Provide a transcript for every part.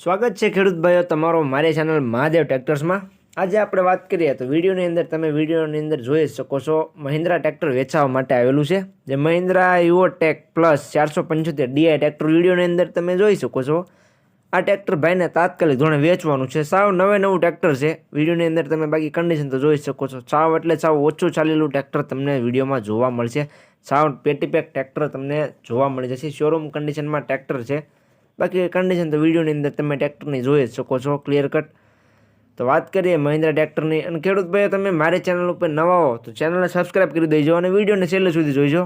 સ્વાગત છે ખેડૂત ભાઈઓ, તમારો મારી ચેનલ મહાદેવ ટ્રેક્ટર્સમાં આજે આપણે વાત કરીએ તો વિડીયોની અંદર તમે વિડીયોની અંદર જોઈ શકો છો મહિન્દ્રા ટ્રેક્ટર વેચાવા માટે આવેલું છે, જે મહિન્દ્રા યુઓટેક પ્લસ ચારસો પંચોતેર ડીઆઈ ટ્રેક્ટર વિડીયોની અંદર તમે જોઈ શકો છો. આ ટ્રેક્ટર ભાઈને તાત્કાલિક ધોરણે વેચવાનું છે. સાવ નવે નવું ટ્રેક્ટર છે. વિડીયોની અંદર તમે બાકી કન્ડિશન તો જોઈ શકો છો. સાવ એટલે સાવ ઓછું ચાલેલું ટ્રેક્ટર તમને વિડીયોમાં જોવા મળશે. સાવ પેટીપેક ટ્રેક્ટર તમને જોવા મળી જશે. શોરૂમ કન્ડિશનમાં ટ્રેક્ટર છે. બાકી કન્ડિશન તો વિડીયોની અંદર તમે ટ્રેક્ટરની જોઈ શકો છો ક્લિયર કટ તો વાત કરીએ મહિન્દ્રા ટ્રેક્ટરની અને ખેડૂત ભાઈઓ, તમે મારી ચેનલ ઉપર નવા હો, તો ચેનલને સબસ્ક્રાઈબ કરી દેજો અને વિડીયોને છેલ્લે સુધી જોઈજો.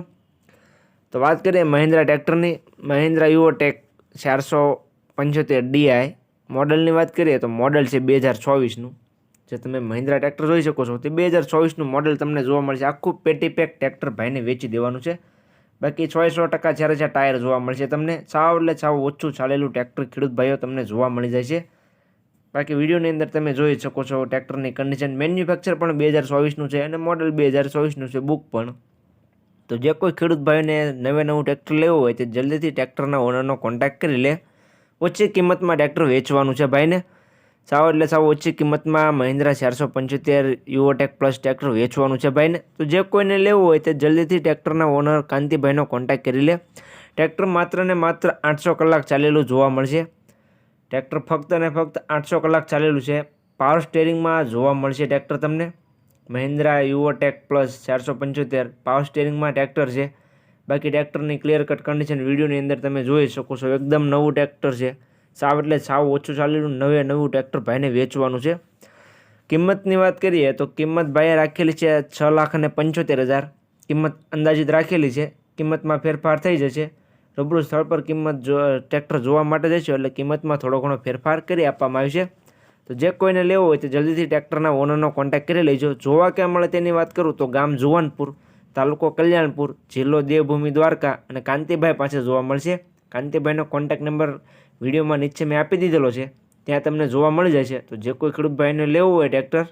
તો વાત કરીએ મહિન્દ્રા ટ્રેક્ટરની મહિન્દ્રા યુઓટેક ચારસો પંચોતેર ડીઆઈ મોડલની વાત કરીએ તો મોડલ છે બે હજાર ચોવીસનું જે તમે મહિન્દ્રા ટ્રેક્ટર જોઈ શકો છો. તે બે હજાર ચોવીસનું મોડલ તમને જોવા મળશે. આખું પેટી પેક ટ્રેક્ટર ભાઈને વેચી દેવાનું છે. બાકી સો સો ટકા જ્યારે જ્યાં ટાયર જોવા મળશે તમને સાવ એટલે સાવ ઓછું ચાલેલું ટ્રેક્ટર ખેડૂત ભાઈઓ તમને જોવા મળી જાય છે બાકી વિડીયોની અંદર તમે જોઈ શકો છો ટ્રેક્ટરની કન્ડિશન મેન્યુફેક્ચર પણ બે હજાર ચોવીસનું છે અને મોડલ બે હજાર ચોવીસનું છે બુક પણ. તો જે કોઈ ખેડૂત ભાઈને નવે નવું ટ્રેક્ટર લેવું હોય તે જલ્દીથી ટ્રેક્ટરના ઓનરનો કોન્ટેક્ટ કરી લે. ઓછી કિંમતમાં ટ્રેક્ટર વેચવાનું છે ભાઈને. સાવ એટલે સાવ ઓછી કિંમતમાં મહિન્દ્રા ચારસો પંચોતેર યુઓટેક પ્લસ ટ્રેક્ટર વેચવાનું છે ભાઈને. તો જે કોઈને લેવું હોય તે જલ્દીથી ટ્રેક્ટરના ઓનર કાંતિભાઈનો કોન્ટેક્ટ કરી લે. ટ્રેક્ટર માત્ર ને માત્ર આઠસો કલાક ચાલેલું જોવા મળશે. ટ્રેક્ટર ફક્ત ને ફક્ત આઠસો કલાક ચાલેલું છે. પાવર સ્ટેરિંગમાં જોવા મળશે ટ્રેક્ટર તમને. મહિન્દ્રા યુઓટેક પ્લસ ચારસો પંચોતેર પાવર સ્ટેરિંગમાં ટ્રેક્ટર છે. બાકી ટ્રેક્ટરની ક્લિયર કટ કન્ડિશન વિડીયોની અંદર તમે જોઈ શકો છો. એકદમ નવું ટ્રેક્ટર છે. સાવ એટલે સાવ ઓછું ચાલેલું નવે નવું ટ્રેક્ટર ભાઈને વેચવાનું છે. કિંમતની વાત કરીએ તો કિંમત ભાઈએ રાખેલી છે છ લાખ અને પંચોતેર હજાર. કિંમત અંદાજિત રાખેલી છે. કિંમતમાં ફેરફાર થઈ જશે. રૂબરૂ સ્થળ પર કિંમત જો, ટ્રેક્ટર જોવા માટે જશે એટલે કિંમતમાં થોડો ઘણો ફેરફાર કરી આપવામાં આવશે તો જે કોઈને લેવો હોય તો જલ્દીથી ટ્રેક્ટરના ઓનરનો કોન્ટેક્ટ કરી લેજો. જોવા ક્યાં મળે તેની વાત કરું તો ગામ જુવાનપુર, તાલુકો કલ્યાણપુર, જિલ્લો દેવભૂમિ દ્વારકા અને કાંતિભાઈ પાસે જોવા મળશે. કાંતિભાઈનો કોન્ટેક્ટ નંબર વિડીયોમાં નીચે મેં આપી દીધેલો છે. ત્યાં તમને જોવા મળી જાય છે તો જે કોઈ ખેડૂતભાઈને લેવું હોય ટ્રેક્ટર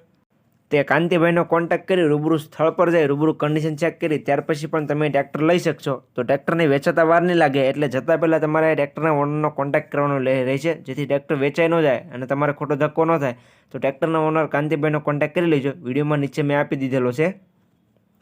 તે કાંતિભાઈનો કોન્ટેક્ટ કરી રૂબરૂ સ્થળ પર જાય, રૂબરૂ કન્ડિશન ચેક કરી, ત્યાર પછી પણ તમે ટ્રેક્ટર લઈ શકશો. તો ટ્રેક્ટરને વેચાતા વાર નહીં લાગે, એટલે જતાં પહેલાં તમારે ટ્રેક્ટરના ઓનરનો કોન્ટેક્ટ કરવાનો લે, રહેશે. જેથી ટ્રેક્ટર વેચાઈ ન જાય અને તમારે ખોટો ધક્કો ન થાય. તો ટ્રેક્ટરના ઓનર કાંતિભાઈનો કોન્ટેક્ટ કરી લેજો. વિડીયોમાં નીચે મેં આપી દીધેલો છે.